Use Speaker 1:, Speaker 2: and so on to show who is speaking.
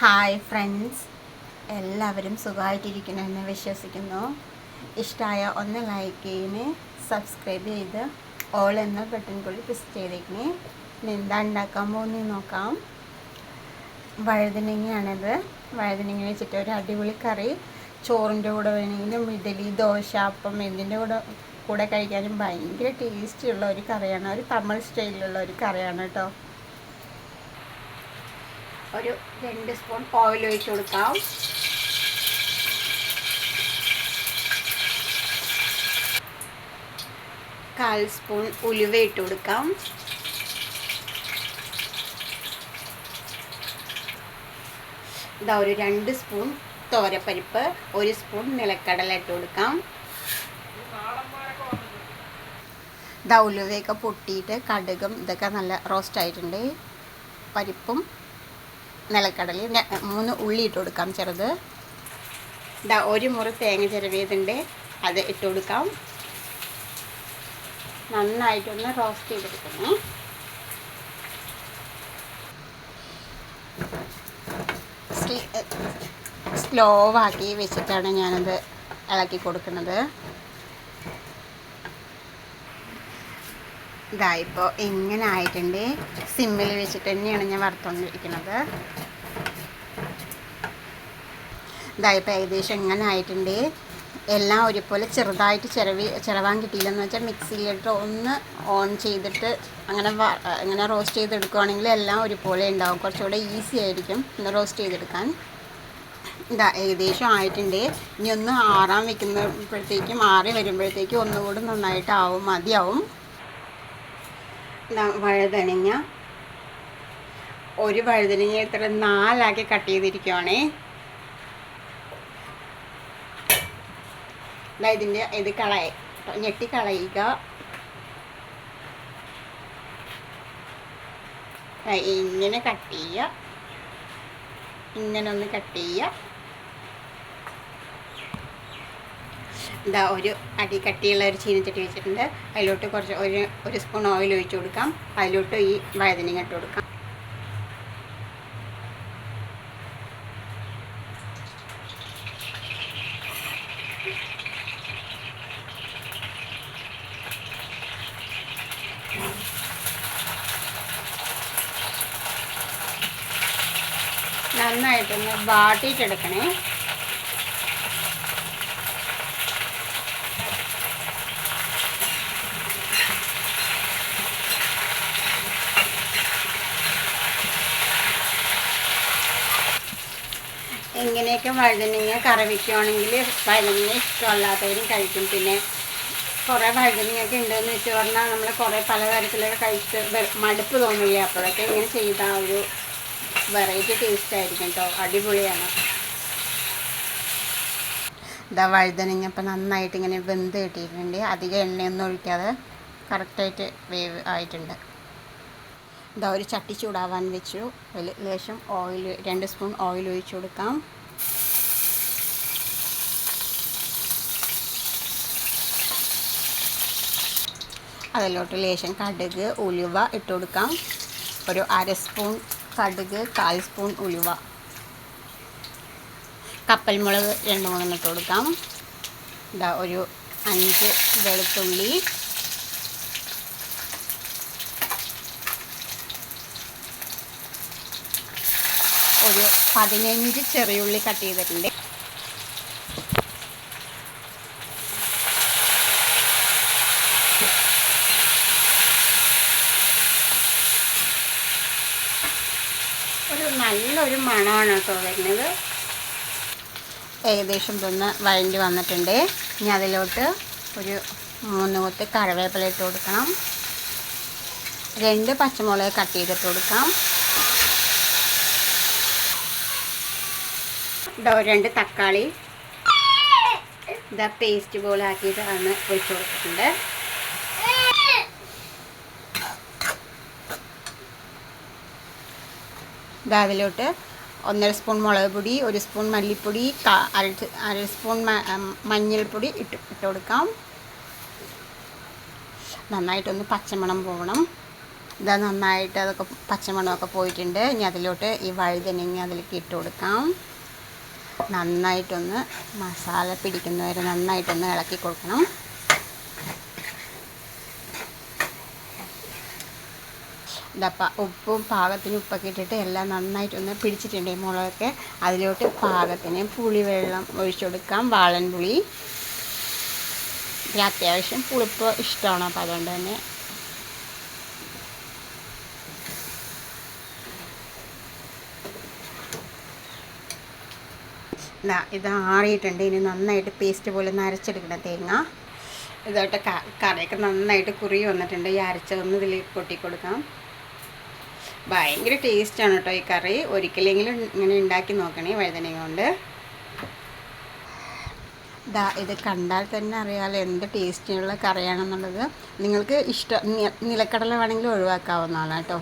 Speaker 1: Hi friends എല്ലാവരും സുഖമായിട്ടിരിക്കണമെന്ന് വിശ്വസിക്കുന്നു. ഇഷ്ടമായ ഒന്ന് ലൈക്ക് ചെയ്യണേ സബ്സ്ക്രൈബ് ചെയ്ത് ഓൾ എന്ന ബട്ടൺ കൂടി പ്രസ് ചെയ്തേക്കണേ. എന്താ ഉണ്ടാക്കാൻ പോകുന്നത് നോക്കാം. വഴുതനങ്ങയാണിത്. വഴുതനങ്ങ വെച്ചിട്ട് ഒരു അടിപൊളി കറി. ചോറിന്റെ കൂടെ വേണമെങ്കിലും ഇഡലി ദോശ അപ്പം എന്തിന്റെ കൂടെ കൂടെ കഴിക്കാനും ഭയങ്കര ടേസ്റ്റിയുള്ള ഒരു കറിയാണ്. ഒരു തമിഴ് സ്റ്റൈലിലുള്ള ഒരു കറിയാണ് കേട്ടോ. ഒരു രണ്ട് സ്പൂൺ ഓയിൽ ഒഴിച്ച് കൊടുക്കാം. കാൽ സ്പൂൺ ഉലുവ ഇട്ട് കൊടുക്കാം. ഇതാ ഒരു രണ്ട് സ്പൂൺ തോരപ്പരിപ്പ് ഒരു സ്പൂൺ നിലക്കടല ഇട്ട് കൊടുക്കാം. ഇതാ ഉലുവയൊക്കെ പൊട്ടിയിട്ട് കടുകും ഇതൊക്കെ നല്ല റോസ്റ്റ് ആയിട്ടുണ്ട്. പരിപ്പും നിലക്കടലയും ര- മൂന്ന് ഉള്ളി ഇട്ട് കൊടുക്കാം ചെറുത്. ഇതാ ഒരു മുറി തേങ്ങ ചിരവിയതുണ്ട്. അത് ഇട്ട് കൊടുക്കാം. നന്നായിട്ടൊന്ന് റോസ്റ്റ് ചെയ്തെടുക്കണം. സ്ലോ ആക്കി വെച്ചിട്ടാണ് ഞാനത് ഇളക്കി കൊടുക്കുന്നത്. ഇതാ ഇപ്പോൾ ഇങ്ങനെ ആയിട്ടുണ്ട്. സിമ്മിൽ വെച്ചിട്ട് തന്നെയാണ് ഞാൻ വറുത്തുകൊണ്ടിരിക്കുന്നത് ഇതാ ഇപ്പോൾ ഏകദേശം ഇങ്ങനെ ആയിട്ടുണ്ട്. എല്ലാം ഒരുപോലെ ചെറുതായിട്ട് ചിരവി ചിരവാൻ കിട്ടിയില്ലെന്ന് വെച്ചാൽ മിക്സിയിലിട്ട് ഒന്ന് ഓൺ ചെയ്തിട്ട് അങ്ങനെ അങ്ങനെ റോസ്റ്റ് ചെയ്തെടുക്കുകയാണെങ്കിൽ എല്ലാം ഒരുപോലെ ഉണ്ടാവും. കുറച്ചുകൂടെ ഈസി ആയിരിക്കും ഒന്ന് റോസ്റ്റ് ചെയ്തെടുക്കാൻ. ഇതാ ഏകദേശം ആയിട്ടുണ്ട്. ഇനി ഒന്ന് ആറാൻ വെക്കുമ്പോഴത്തേക്കും ആറി വരുമ്പോഴത്തേക്കും ഒന്നുകൂടി നന്നായിട്ടാവും മതിയാവും. വഴുതനങ്ങ. ഒരു വഴുതനങ്ങ ഇത്ര നാലാക്കി കട്ട് ചെയ്തിരിക്കുവാണേ. ദാ ഇതിന്റെ ഇത് കളയ ഞെട്ടി കളയുക. ഇങ്ങനെ കട്ട് ചെയ്യുക. ഇങ്ങനെ ഒന്ന് കട്ട് ചെയ്യുക. ഇതാ ഒരു അടി കട്ടിയുള്ള ഒരു ചീനച്ചട്ടി വെച്ചിട്ടുണ്ട്. അതിലോട്ട് കുറച്ച് ഒരു ഒരു സ്പൂൺ ഓയിൽ ഒഴിച്ചു കൊടുക്കാം. അതിലോട്ട് ഈ വഴുതനങ്ങ ഇട്ട് കൊടുക്കാം. നന്നായിട്ടൊന്ന് വാട്ടിയിട്ടെടുക്കണേ. ഇങ്ങനെയൊക്കെ വഴുതനങ്ങ കറി വയ്ക്കുകയാണെങ്കിൽ വഴുതനങ്ങ ഇഷ്ടമല്ലാത്തവരും കഴിക്കും. പിന്നെ കുറേ വഴുതനങ്ങയൊക്കെ ഉണ്ടെന്ന് വെച്ച് പറഞ്ഞാൽ നമ്മൾ കുറേ പലതരത്തിലൊക്കെ കഴിച്ച് മടുപ്പ് തോന്നില്ല? അപ്പോഴൊക്കെ ഇങ്ങനെ ചെയ്ത ഒരു വെറൈറ്റി ടേസ്റ്റ് ആയിരിക്കും കേട്ടോ അടിപൊളിയാണ്. ഇതാ വഴുതനങ്ങ ഇപ്പം നന്നായിട്ട് ഇങ്ങനെ വെന്ത് കിട്ടിയിട്ടുണ്ട്. അധികം എണ്ണയൊന്നും ഒഴിക്കാതെ കറക്റ്റായിട്ട് വേവ് ആയിട്ടുണ്ട്. ഇതാ ഒരു ചട്ടി ചൂടാവാൻ വെച്ചു. ലേശം ഓയിൽ രണ്ട് സ്പൂൺ ഓയിൽ ഒഴിച്ചു കൊടുക്കാം. അതിലോട്ട് ലേശം കടുക് ഉലുവ ഇട്ട് കൊടുക്കാം. ഒരു അര സ്പൂൺ കടുക് കാൽ സ്പൂൺ ഉലുവ. കപ്പൽമുളക് രണ്ട് മൂന്നെണ്ണം ഇട്ട് കൊടുക്കാം. ഇതാ ഒരു അഞ്ച് വെളുത്തുള്ളി ഒരു പതിനഞ്ച് ചെറിയുള്ളി കട്ട് ചെയ്തിട്ടുണ്ട്. ഒരു നല്ലൊരു മണമാണ് കേട്ടോ വരുന്നത്. ഏകദേശം ഇതൊന്ന് വഴണ്ടി വന്നിട്ടുണ്ട്. ഇനി അതിലോട്ട് ഒരു മൂന്ന് കൊത്ത് കറിവേപ്പില ഇട്ട് കൊടുക്കണം. രണ്ട് പച്ചമുളക് കട്ട് ചെയ്തിട്ട് കൊടുക്കാം. ഇതാ രണ്ട് തക്കാളി. ഇതാ പേസ്റ്റ് പോലെ ആക്കിയിട്ട് അന്ന് ഒഴിച്ചു കൊടുത്തിട്ടുണ്ട്. ഇതാ അതിലോട്ട് ഒന്നര സ്പൂൺ മുളക് പൊടി ഒരു സ്പൂൺ മല്ലിപ്പൊടി അര അര സ്പൂൺ മഞ്ഞൾപ്പൊടി ഇട്ട് ഇട്ട് കൊടുക്കാം. നന്നായിട്ടൊന്ന് പച്ചമണം പോകണം. ഇതാ നന്നായിട്ട് അതൊക്കെ പച്ചമണമൊക്കെ പോയിട്ടുണ്ട്. ഇനി അതിലോട്ട് ഈ വഴുതനങ്ങ അതിലേക്ക് ഇട്ട് കൊടുക്കാം. നന്നായിട്ടൊന്ന് മസാല പിടിക്കുന്നവരെ നന്നായിട്ടൊന്ന് ഇളക്കി കൊടുക്കണം. ഇതപ്പ ഉപ്പും പാകത്തിന് ഉപ്പൊക്കെ ഇട്ടിട്ട് എല്ലാം നന്നായിട്ടൊന്ന് പിടിച്ചിട്ടുണ്ട് മുളകൊക്കെ. അതിലോട്ട് പാകത്തിന് പുളിവെള്ളം ഒഴിച്ചു കൊടുക്കാം വാളൻ പുളി അത്യാവശ്യം പുളിപ്പ് ഇഷ്ടമാണ് അപ്പോൾ അതുകൊണ്ട് തന്നെ ഇതാ ഇത് ആറിയിട്ടുണ്ട്. ഇനി നന്നായിട്ട് പേസ്റ്റ് പോലെ ഒന്ന് അരച്ചെടുക്കണം തേങ്ങ ഇതായിട്ട് കറിയൊക്കെ നന്നായിട്ട് കുറി വന്നിട്ടുണ്ട്. ഈ അരച്ചതൊന്ന് ഇതിൽ കൊട്ടി കൊടുക്കാം ഭയങ്കര ടേസ്റ്റാണ് കേട്ടോ ഈ കറി. ഒരിക്കലെങ്കിലും ഇങ്ങനെ ഉണ്ടാക്കി നോക്കണേ വഴുതനങ്ങ കൊണ്ട്. ദാ ഇത് കണ്ടാൽ തന്നെ അറിയാലോ എന്ത് ടേസ്റ്റിയുള്ള കറിയാണെന്നുള്ളത്. നിങ്ങൾക്ക് ഇഷ്ടം നിലക്കടല വേണമെങ്കിൽ ഒഴിവാക്കാവുന്നതാണ് കേട്ടോ